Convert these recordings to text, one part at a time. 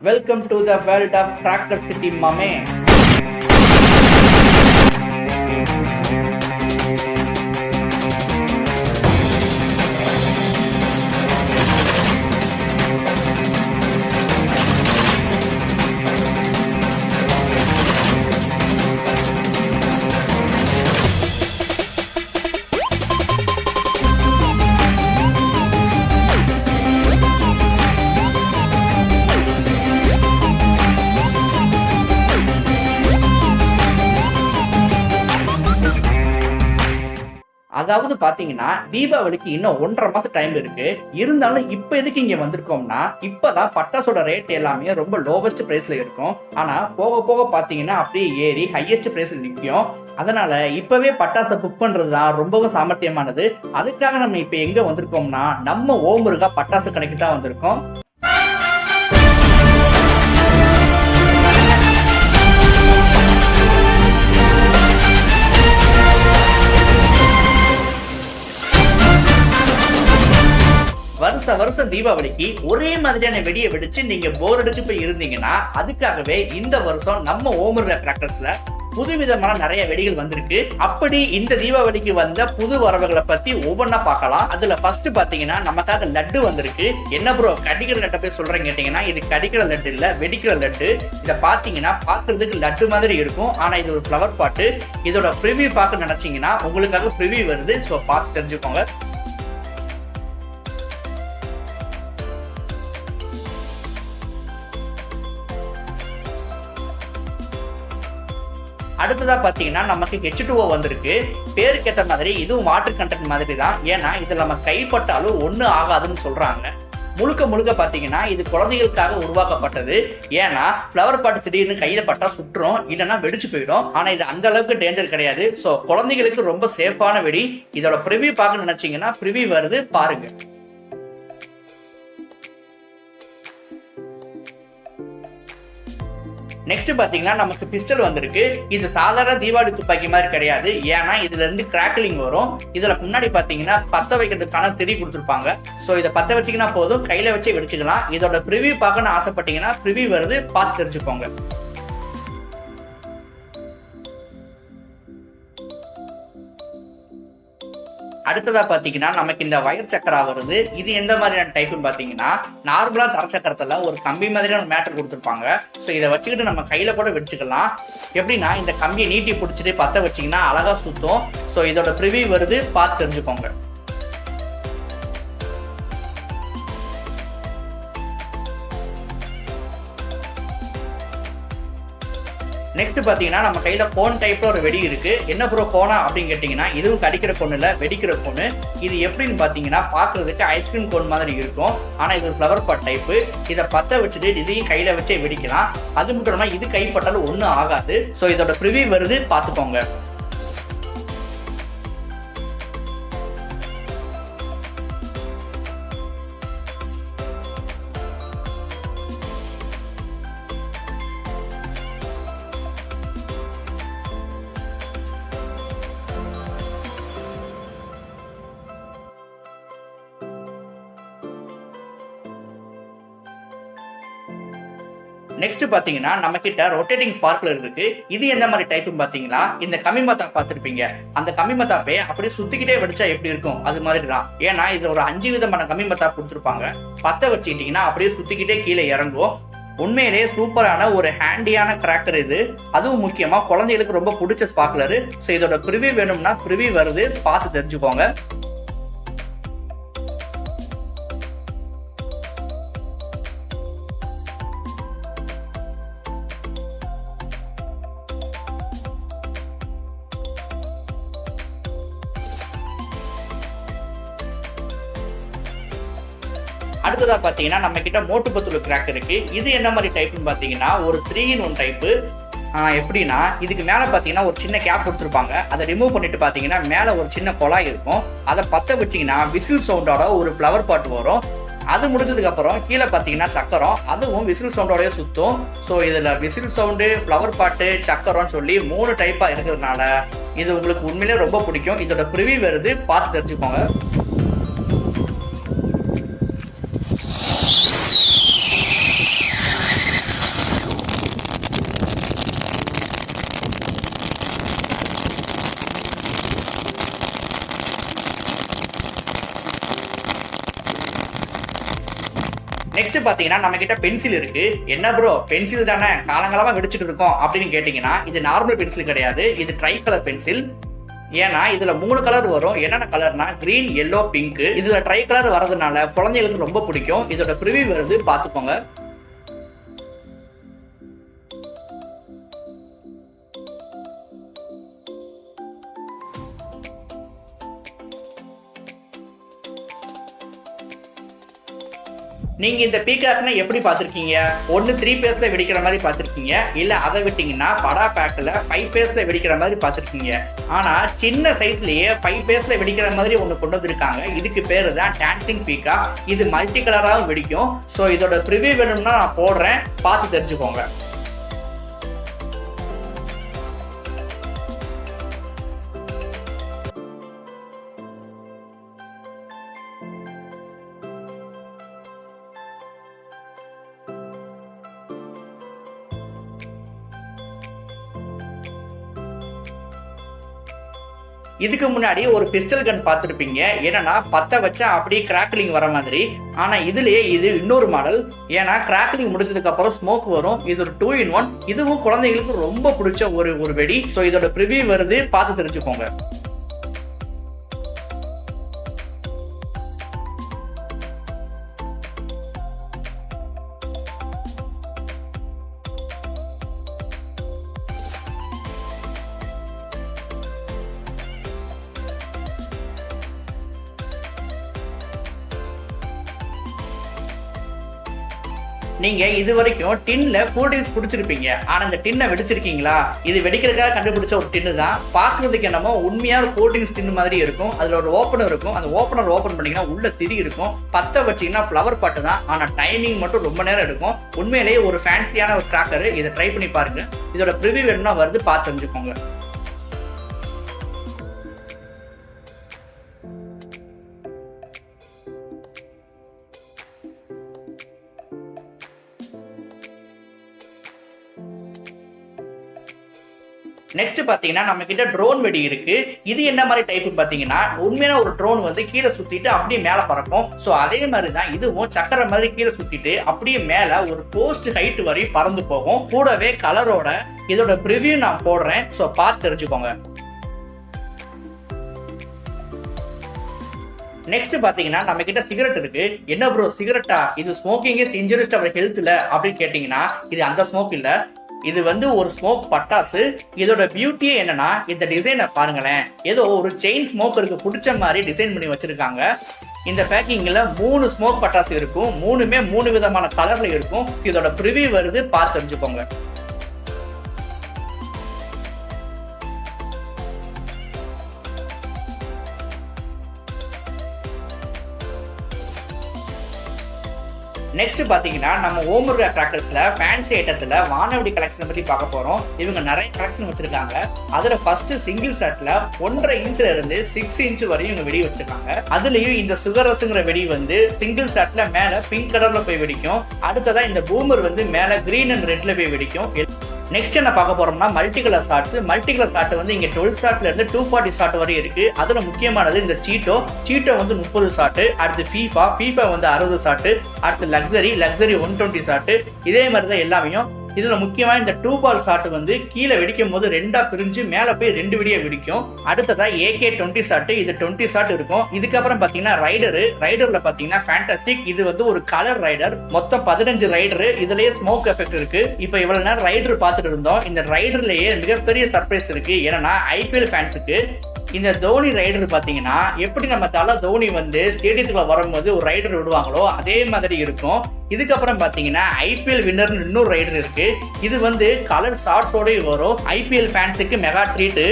Welcome to the world of Tracker City Mame. அதாவது பாத்தீங்கன்னா தீபாவளிக்கு இன்னும் ஒன்றரை மாசம் டைம் இருக்கு. இருந்தாலும் இப்ப எதுக்கு இங்க வந்திருக்கோம்னா இப்பதான் பட்டாசோட ரேட் எல்லாமே ரொம்ப லோவஸ்ட் பிரைஸ்ல இருக்கும். ஆனா போக போக பாத்தீங்கன்னா அப்படியே ஏறி ஹையஸ்ட் பிரைஸ்ல நிற்கும் அதனால இப்பவே பட்டாசை புக் பண்றது தான் ரொம்பவும் சாமர்த்தியமானது. அதுக்காக நம்ம இப்ப எங்க வந்திருக்கோம்னா நம்ம ஓமுருகா பட்டாசு கடைக்கு தான் வந்திருக்கோம். வருஷம் தீபாவளிக்கு ஒரே மாதிரியான வெடியை வெடிச்சு நீங்க போர் அடிச்சு போய் இருந்தீங்கன்னா அதுக்காகவே இந்த வருஷம் நம்ம ஓமர் கிராக்கர்ஸ்ல புதுவிதமான நிறைய வெடிகள் வந்திருக்கு. அப்படி இந்த தீபாவளிக்கு வந்த புது வரவுகளை பத்தி ஒவ்வொன்றா பார்க்கலாம். அதுல ஃபர்ஸ்ட் பாத்தீங்கன்னா நமக்காக லட்டு வந்திருக்கு. என்ன ப்ரோ கடிக்கிற லட்டை போய் சொல்றேன் கேட்டீங்கன்னா இது கடிக்கிற லட்டு இல்ல வெடிக்கிற லட்டு. இதை பாத்தீங்கன்னா பாக்குறதுக்கு லட்டு மாதிரி இருக்கும். ஆனா இது ஒரு ஃப்ளவர் பாட்டு இதோட ப்ரிவியூ பார்க்க நினைச்சீங்கன்னா உங்களுக்காக ப்ரிவியூ வருது. ஸோ பார்த்து தெரிஞ்சுக்கோங்க. அடுத்ததாக பார்த்தீங்கன்னா நமக்கு ஹெச் டூஓ வந்திருக்கு. பேருக்கு மாதிரி இதுவும் வாட்டர் கண்டென்ட் மாதிரி தான் ஏன்னா இதில் நம்ம கைப்பட்டாலும் ஒன்றும் ஆகாதுன்னு சொல்கிறாங்க முழுக்க முழுக்க பார்த்தீங்கன்னா இது குழந்தைகளுக்காக உருவாக்கப்பட்டது. ஏன்னா ஃப்ளவர் பாட்டு திடீர்னு கையில் பட்டா சுட்டுரும் இல்லைன்னா வெடிச்சு போயிடும். ஆனால் இது அந்த அளவுக்கு டேஞ்சர் கிடையாது. ஸோ குழந்தைகளுக்கு ரொம்ப சேஃபான வெடி. இதோட ப்ரிவியூ பார்க்க நினச்சிங்கன்னா ப்ரிவியூ வருது பாருங்க. நெக்ஸ்ட் பார்த்தீங்கன்னா நமக்கு பிஸ்டல் வந்திருக்கு. இது சாதாரண தீபாவளி துப்பாக்கி மாதிரி கிடையாது. ஏன்னா இதுல இருந்து கிராக்கிளிங் வரும். இதுல முன்னாடி பார்த்தீங்கன்னா பத்த வைக்கிறதுக்கான திரி கொடுத்துருப்பாங்க. ஸோ இதை பத்த வச்சிங்கன்னா போதும். கையில வச்சு வெடிச்சுக்கலாம். இதோட ப்ரிவியூ பார்க்கணும்னு ஆசைப்பட்டீங்கன்னா ப்ரிவியூ வருது. பார்த்து தெரிஞ்சுக்கோங்க. அடுத்ததா பாத்தீங்கன்னா நமக்கு இந்த வயர் சக்கரா வருது இது எந்த மாதிரியான டைப்னு பாத்தீங்கன்னா நார்மலா தர சக்கரத்துல ஒரு கம்பி மாதிரியான மேட்டர் கொடுத்துருப்பாங்க. ஸோ இதை வச்சுக்கிட்டு நம்ம கையில கூட வெடிச்சுக்கலாம். எப்படின்னா இந்த கம்பியை நீட்டி பிடிச்சிட்டு பத்த வச்சீங்கன்னா அழகா சுத்தம். ஸோ இதோட ப்ரிவியூ வருது பார்த்து தெரிஞ்சுக்கோங்க. நெக்ஸ்ட் பார்த்தீங்கன்னா நம்ம கையில் ஃபோன் டைப்பில் ஒரு வெடி இருக்கு. என்ன ப்ரோ போனா அப்படின்னு கேட்டிங்கன்னா இதுவும் கடிக்கிற பொண்ணு இல்லை வெடிக்கிற பொண்ணு இது எப்படின்னு பார்த்தீங்கன்னா பார்க்குறதுக்கு ஐஸ்கிரீம் கோன் மாதிரி இருக்கும். ஆனால் இது ஃப்ளவர் பாட் டைப்பு இதை பற்ற வச்சுட்டு இதையும் கையில் வச்சே வெடிக்கலாம். அது மட்டும் இல்லாமல் இது கைப்பட்டாலும் ஒன்றும் ஆகாது. ஸோ இதோட ப்ரிவியூ வருது பார்த்துக்கோங்க. நெக்ஸ்ட் பாத்தீங்கன்னா நம்ம கிட்ட ரொட்டேட்டிங் ஸ்பார்க்லர் இருக்கு. இது எந்த மாதிரி டைப் பாத்தீங்கன்னா இந்த கம்மி மத்தா பார்த்திருப்பீங்க அந்த கம்மி மத்தாப்பே அப்படியே சுத்திக்கிட்டே வெடிச்சா எப்படி இருக்கும்? அது மாதிரி தான் ஏன்னா இதுல ஒரு அஞ்சு விதமான கம்மி கொடுத்துருப்பாங்க. பத்த வச்சுக்கிட்டீங்கன்னா அப்படியே சுத்திக்கிட்டே கீழே இறங்கும். உண்மையிலேயே சூப்பரான ஒரு ஹேண்டியான கிராக்கர் இது. அதுவும் முக்கியமா குழந்தைகளுக்கு ரொம்ப பிடிச்ச ஸ்பார்க்லர் ஸோ இதோட ப்ரிவியூ வேணும்னா ப்ரிவியூ வருது. பார்த்து தெரிஞ்சுக்கோங்க. அடுத்ததா பாத்தீங்கன்னா நம்ம கிட்ட மோட்டு பத்துல கிராக் இருக்கு. இது என்ன மாதிரி டைப்னு பாத்தீங்கன்னா ஒரு த்ரீ இன் ஒன் டைப்பு எப்படின்னா இதுக்கு மேலே பார்த்தீங்கன்னா ஒரு சின்ன கேப் கொடுத்துருப்பாங்க. அதை ரிமூவ் பண்ணிட்டு பார்த்தீங்கன்னா மேலே ஒரு சின்ன குழாய் இருக்கும். அதை பற்ற வச்சீங்கன்னா விசில் சவுண்டோட ஒரு ஃப்ளவர் பாட் வரும். அது முடிஞ்சதுக்கு அப்புறம் கீழே பார்த்தீங்கன்னா சக்கரம். அதுவும் விசில் சவுண்டோடய சுத்தும். ஸோ இதில் விசில் சவுண்டு ஃப்ளவர் பாட்டு சக்கரம்னு சொல்லி மூணு டைப்பாக இருக்கிறதுனால இது உங்களுக்கு உண்மையிலேயே ரொம்ப பிடிக்கும். இதோட ப்ரிவியூ வருது. பார்த்து தெரிஞ்சுக்கோங்க. நெக்ஸ்ட் பாத்தீங்கன்னா நம்ம கிட்ட பென்சில் இருக்கு. என்ன ப்ரோ பென்சில் தானே? காலங்காலமா வெடிச்சிட்டு இருக்கோம் அப்படின்னு கேட்டீங்கன்னா இது நார்மல் பென்சில் கிடையாது. இது ட்ரை கலர் பென்சில் ஏன்னா இதுல மூணு கலர் வரும். என்னென்ன கலர்னா கிரீன் எல்லோ பிங்க் இதுல ட்ரை கலர் வரதுனால குழந்தைகளுக்கு ரொம்ப பிடிக்கும். இதோட ப்ரிவியூ வருது பாத்துக்கோங்க. நீங்க இந்த பீகாக்னா எப்படி பார்த்துருக்கீங்க? ஒன்னு த்ரீ பேஸ்ல வெடிக்கிற மாதிரி பார்த்துருக்கீங்க. இல்ல அதை விட்டீங்கன்னா படா பேக்கில் ஃபைவ் பேஸ்ல வெடிக்கிற மாதிரி பார்த்துருக்கீங்க. ஆனா சின்ன சைஸ்லயே ஃபைவ் பேஸ்ல வெடிக்கிற மாதிரி ஒன்று கொண்டு வந்திருக்காங்க. இதுக்கு பேர் தான் டான்சிங் பீக்கா இது மல்டி கலராகவும் வெடிக்கும். ஸோ இதோட ப்ரிவியூ வேணும்னா நான் போடுறேன். பார்த்து தெரிஞ்சுக்கோங்க. இதுக்கு முன்னாடி ஒரு பிஸ்டல் கன் பார்த்துருப்பீங்க. ஏன்னா பத்த வச்சா அப்படியே கிராக்லிங் வர மாதிரி. ஆனால் இதுலயே இது இன்னொரு மாடல் ஏன்னா கிராக்லிங் முடிச்சதுக்கு அப்புறம் ஸ்மோக் வரும். இது ஒரு டூ இன் ஒன் இதுவும் குழந்தைகளுக்கு ரொம்ப பிடிச்ச ஒரு ஒரு வெடி. ஸோ இதோட ப்ரிவியூ வருது. பார்த்து தெரிஞ்சுக்கோங்க. நீங்க இது வரைக்கும் டின்ல கூல்ட்ரிங்க்ஸ் குடிச்சிருப்பீங்க. ஆனா இந்த டின்னை வெடிச்சிருக்கீங்களா? இது வெடிக்கிறதுக்காக கண்டுபிடிச்ச ஒரு டின்னு தான். பாக்குறதுக்கு என்னமோ உண்மையா ஒரு கூல் டின் மாதிரி இருக்கும். அதுல ஒரு ஓப்பனர் இருக்கும். அந்த ஓப்பனர் ஓப்பன் பண்ணீங்கன்னா உள்ள திரி இருக்கும். பத்த வச்சீங்கன்னா ஃப்ளவர் பாட்டு தான். ஆனா டைமிங் மட்டும் ரொம்ப நேரம் எடுக்கும். உண்மையிலேயே ஒரு ஃபேன்சியான ஒரு கிராக்கர் இதை ட்ரை பண்ணி பாருங்க. இதோட ப்ரிவியூ வேணும்னா வருது பார்த்து தெரிஞ்சுக்கோங்க. நெக்ஸ்ட் பார்த்தீங்கன்னா நம்ம கிட்ட ட்ரோன் வெடி இருக்கு. இது என்ன மாதிரி டைப் பார்த்தீங்கன்னா உண்மையான ஒரு ட்ரோன் வந்து கீழே சுத்திட்டு அப்படியே மேல பறக்கும். ஸோ அதே மாதிரி தான் இதுவும் சக்கரை மாதிரி கீழே சுத்திட்டு அப்படியே மேல ஒரு போஸ்ட் ஹைட் வரையும் பறந்து போகும். கூடவே கலரோட இதோட ப்ரிவ்யூ நான் போடுறேன். ஸோ பார்த்து தெரிஞ்சுக்கோங்க. நெக்ஸ்ட் பாத்தீங்கன்னா நம்ம கிட்ட சிகரெட் இருக்கு. என்ன ப்ரோ சிகரெட்டா இது ஸ்மோக்கிங் இஸ் இன்ஜுரிஸ்ட் அவர் ஹெல்த்ல அப்படின்னு கேட்டீங்கன்னா இது அந்த ஸ்மோக் இல்ல. இது வந்து ஒரு ஸ்மோக் பட்டாசு. இதோட பியூட்டியே என்னன்னா இந்த டிசைனை பாருங்களேன். ஏதோ ஒரு செயின் ஸ்மோக்கருக்கு பிடிச்ச மாதிரி டிசைன் பண்ணி வச்சிருக்காங்க. இந்த பேக்கிங்கில் மூணு ஸ்மோக் பட்டாசு இருக்கும். மூணுமே மூணு விதமான கலரில் இருக்கும். இதோட ப்ரிவியூ வருது பார்த்து தெரிஞ்சுக்கோங்க. நெக்ஸ்ட் பாத்தீங்கன்னா நம்ம ஓமுருகா கிராக்கர்ஸ்ல ஃபேன்சி ஐட்டத்துல வானவடி கலெக்ஷன் பத்தி பார்க்க போறோம். இவங்க நிறைய கலெக்ஷன் வச்சிருக்காங்க. அதுல ஃபர்ஸ்ட் சிங்கிள் செட்ல ஒன்றரை இன்ச்ல இருந்து சிக்ஸ் இன்ச் வரையும் இவங்க வெடி வச்சிருக்காங்க. அதுலயும் இந்த சுகரசுங்கிற வெடி வந்து சிங்கிள் செட்ல மேல பிங்க் கலர்ல போய் வெடிக்கும். அடுத்ததா இந்த பூமர் வந்து மேல கிரீன் அண்ட் ரெட்ல போய் வெடிக்கும். நெக்ஸ்ட் என்ன பார்க்க போறோம்னா multi colour shots multi colour shot வந்து இங்க டுவெல் ஷார்ட்ல இருந்து டூ ஃபார்ட்டி ஷார்ட் வரை இருக்கு. அதுல முக்கியமானது இந்த சீட்டோ சீட்டோ வந்து முப்பது ஷார்ட் அடுத்து ஃபீஃபா ஃபீஃபா வந்து அறுபது ஷார்ட் அடுத்து luxury luxury one twenty shot இதே மாதிரி தான் எல்லாமே இதுல முக்கியமா இந்த டூ பால் ஷாட் வந்து கீழே வெடிக்கும் போது ரெண்டா பிரிஞ்சு மேல போய் ரெண்டு விடியா வெடிக்கும். அடுத்ததா ஏகே டுவெண்ட்டி ஷாட் இது டுவெண்ட்டி ஷாட் இருக்கும். இதுக்கப்புறம் பாத்தீங்கன்னா ரைடரு ரைடர்ல பாத்தீங்கன்னா ஃபேண்டாஸ்டிக் இது வந்து ஒரு கலர் ரைடர் மொத்தம் பதினஞ்சு ரைடரு இதுலயே ஸ்மோக் எஃபெக்ட் இருக்கு. இப்போ இவ்வளவு நேரம் ரைடர் பார்த்துட்டு இருந்தோம். இந்த ரைடர்லயே மிகப்பெரிய சர்ப்ரைஸ் இருக்கு. ஏன்னா ஐபிஎல் ஃபேன்ஸுக்கு இந்த தோனி ரைடர் பார்த்தீங்கன்னா எப்படி நம்ம தலை தோனி வந்து ஸ்டேடியத்துக்குள்ள வரும்போது ஒரு ரைடர் விடுவாங்களோ அதே மாதிரி இருக்கும். இதுக்கப்புறம் பார்த்தீங்கன்னா ஐபிஎல் வின்னர்னு இன்னொரு ரைடர் இருக்கு. இது வந்து கலர் ஷார்ட்ஸோடய வரும். ஐபிஎல் ஃபேன்ஸுக்கு மெகா ட்ரீட்டு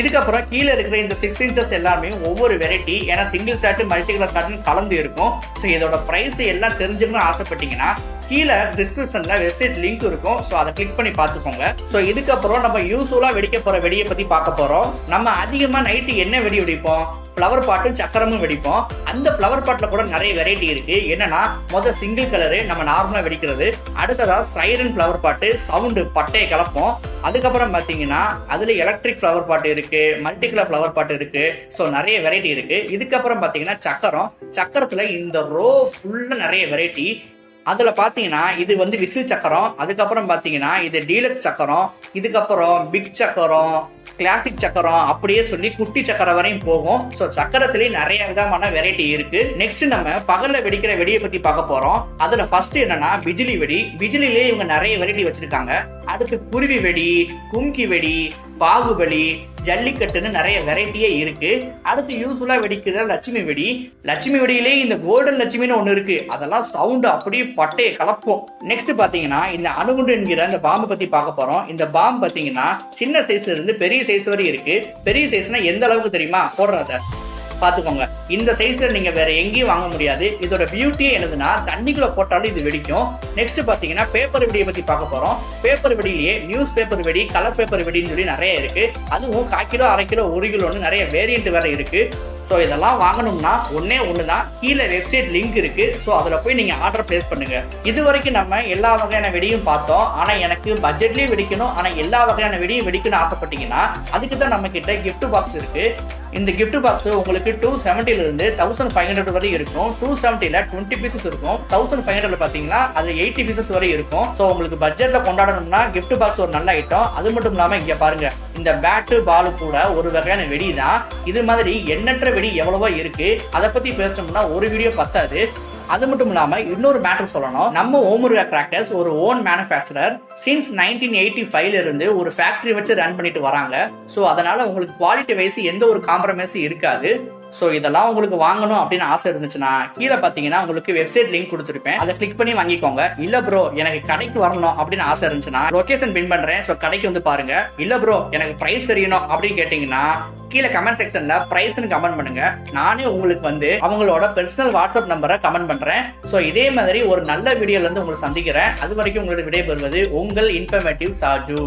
இதுக்கப்புறம் கீழே இருக்கிற இந்த சிக்ஸ் இன்ச்சஸ் எல்லாமே ஒவ்வொரு வெரைட்டி ஏன்னா சிங்கிள் ஷாட் மல்டி கலர் ஷாட்னு கலந்து இருக்கும். ஸோ இதோட ப்ரைஸ் எல்லாம் தெரிஞ்சுக்கணும்னு ஆசைப்பட்டீங்கன்னா கீழே டிஸ்கிரிப்ஷன்ல வெப்சைட் லிங்க் இருக்கும். ஸோ அதை கிளிக் பண்ணி பார்த்துக்கோங்க. ஸோ இதுக்கப்புறம் நம்ம யூஸ்ஃபுல்லாக வெடிக்க போகிற வெடியை பற்றி பார்க்க போகிறோம் நம்ம அதிகமாக நைட்டு என்ன வெடி வெடிப்போம்? ஃப்ளவர் பாட்டும் சக்கரமும் வெடிப்போம். அந்த ஃப்ளவர் பாட்டில் கூட நிறைய வெரைட்டி இருக்கு. என்னன்னா மொதல் சிங்கிள் கலரு நம்ம நார்மலாக வெடிக்கிறது. அடுத்ததாக சைரன் ஃப்ளவர் பாட்டு சவுண்டு பட்டையை கலப்போம். அதுக்கப்புறம் பார்த்தீங்கன்னா அதில் எலக்ட்ரிக் ஃப்ளவர் பாட்டு இருக்கு மல்டி கலர் ஃப்ளவர் பாட்டு இருக்கு. ஸோ நிறைய வெரைட்டி இருக்கு. இதுக்கப்புறம் பார்த்தீங்கன்னா சக்கரம். சக்கரத்தில் இந்த ரோ ஃபுல்லாக நிறைய வெரைட்டி அதுல பாத்தீங்கன்னா இது வந்து விசில் சக்கரம் அதுக்கப்புறம் பாத்தீங்கன்னா இது டீலக்ஸ் சக்கரம் இதுக்கப்புறம் பிக் சக்கரம் கிளாசிக் சக்கரம் அப்படியே சொல்லி குட்டி சக்கரம் வரையும் போகும். ஸோ சக்கரத்திலேயே நிறைய விதமான வெரைட்டி இருக்கு. நெக்ஸ்ட் நம்ம பகல்ல வெடிக்கிற வெடியை பத்தி பார்க்க போறோம். அதுல ஃபர்ஸ்ட் என்னன்னா பிஜிலி வெடி. பிஜிலிலேயே இவங்க நிறைய வெரைட்டி வச்சிருக்காங்க. அடுத்து குருவி வெடி கும்கி வெடி பாகுபலி ஜல்லிக்கட்டுன்னு நிறைய வெரைட்டியே இருக்கு. அடுத்து யூஸ்ஃபுல்லா வெடிக்கிற லட்சுமி வெடி. லட்சுமி வெடியிலே இந்த கோல்டன் லட்சுமின்னு ஒன்று இருக்கு. அதெல்லாம் சவுண்ட் அப்படியே பட்டையை கலப்போம். நெக்ஸ்ட் பாத்தீங்கன்னா இந்த அணுகுண்டு என்கிற இந்த பாம்பு பத்தி பார்க்க போறோம். இந்த பாம்பு பாத்தீங்கன்னா சின்ன சைஸ்ல இருந்து பெரிய பெரிய சைஸ் வரை இருக்கு. பெரிய சைஸ்னா எந்த அளவுக்கு தெரியுமா? போடுறத. பாத்துக்கோங்க. இந்த சைஸ்ல நீங்க வேற எங்கேயும் வாங்க முடியாது. இதோட பியூட்டியே என்னதுன்னா தண்ணிக்குள்ள போட்டாலும் இது வெடிக்கும். நெக்ஸ்ட் பாத்தீங்கன்னா பேப்பர் வெடியை பத்தி பார்க்க போறோம். பேப்பர் வெடியிலேயே நியூஸ் பேப்பர் வெடி கலர் பேப்பர் வெடின்னு சொல்லி நிறைய இருக்கு. அதுவும் கால் கிலோ அரை கிலோ ஒரு கிலோன்னு நிறைய வேரியன்ட் வேற இருக்கு. ஸோ இதெல்லாம் வாங்கணும்னா ஒன்னே ஒன்று தான் கீழே வெப்சைட் லிங்க் இருக்கு. ஸோ அதில் போய் நீங்கள் ஆர்டர் பிளேஸ் பண்ணுங்க. இது வரைக்கும் நம்ம எல்லா வகையான வெடியும் பார்த்தோம். ஆனால் எனக்கு பட்ஜெட்லேயும் வெடிக்கணும். ஆனால் எல்லா வகையான வெடியும் வெடிக்கணும்னு ஆசைப்பட்டீங்கன்னா அதுக்கு தான் நம்ம கிட்ட கிஃப்ட் பாக்ஸ் இருக்கு. இந்த கிஃப்ட் பாக்ஸ் உங்களுக்கு டூ செவன்ட்டில இருந்து தௌசண்ட் ஃபைவ் ஹண்ட்ரட் வரை இருக்கும். டூ செவன்ட்டில டுவெண்ட்டி பீசஸ் இருக்கும். தௌசண்ட் ஃபைவ் ஹண்ட்ரட்ல பார்த்தீங்கன்னா அது எயிட்டி பீசஸ் வரை இருக்கும். ஸோ உங்களுக்கு பட்ஜெட்ல கொண்டாடணும்னா கிஃப்ட் பாக்ஸ் ஒரு நல்ல ஐட்டம் அது மட்டும் இல்லாமல் இங்கே பாருங்க இந்த பேட்டு பாலு கூட ஒரு வகையான வெடி தான் இது மாதிரி எண்ணற்ற வெடி எவ்வளவோ இருக்கு. அதை பத்தி பேசணும்னா ஒரு வீடியோ பத்தாது. அது மட்டும் இல்லாம இன்னொரு மேட்டர் சொல்லணும். நம்ம ஓமுருகா கிராக்கர்ஸ் ஒரு own manufacturer since nineteen eighty ஃபைவ்ல இருந்து ஒரு ஃபேக்டரி வச்சு ரன் பண்ணிட்டு வராங்க. ஸோ அதனால உங்களுக்கு குவாலிட்டி வைஸ் எந்த ஒரு காம்ப்ரமைஸும் இருக்காது. ஸோ இதெல்லாம் உங்களுக்கு வாங்கணும் அப்படின்னு ஆசை இருந்துச்சுன்னா கீழே பார்த்தீங்கன்னா உங்களுக்கு வெப்சைட் லிங்க் கொடுத்துருப்பேன். அதை கிளிக் பண்ணி வாங்கிக்கோங்க. இல்ல ப்ரோ எனக்கு கடைக்கு வரணும் அப்படின்னு ஆசை இருந்துச்சுன்னா லொக்கேஷன் பின் பண்றேன். ஸோ கடைக்கு வந்து பாருங்க. இல்ல ப்ரோ எனக்கு பிரைஸ் தெரியணும் அப்படின்னு கேட்டீங்கன்னா கீழே கமெண்ட் செக்ஷன்ல பிரைஸ்னு கமெண்ட் பண்ணுங்க. நானே உங்களுக்கு வந்து அவங்களோட பர்சனல் வாட்ஸ்அப் நம்பரை கமெண்ட் பண்றேன். ஸோ இதே மாதிரி ஒரு நல்ல வீடியோல இருந்து உங்களை சந்திக்கிறேன். அது வரைக்கும் உங்களோட விடைபெறுவது உங்கள் இன்ஃபர்மேட்டிவ் சாஜு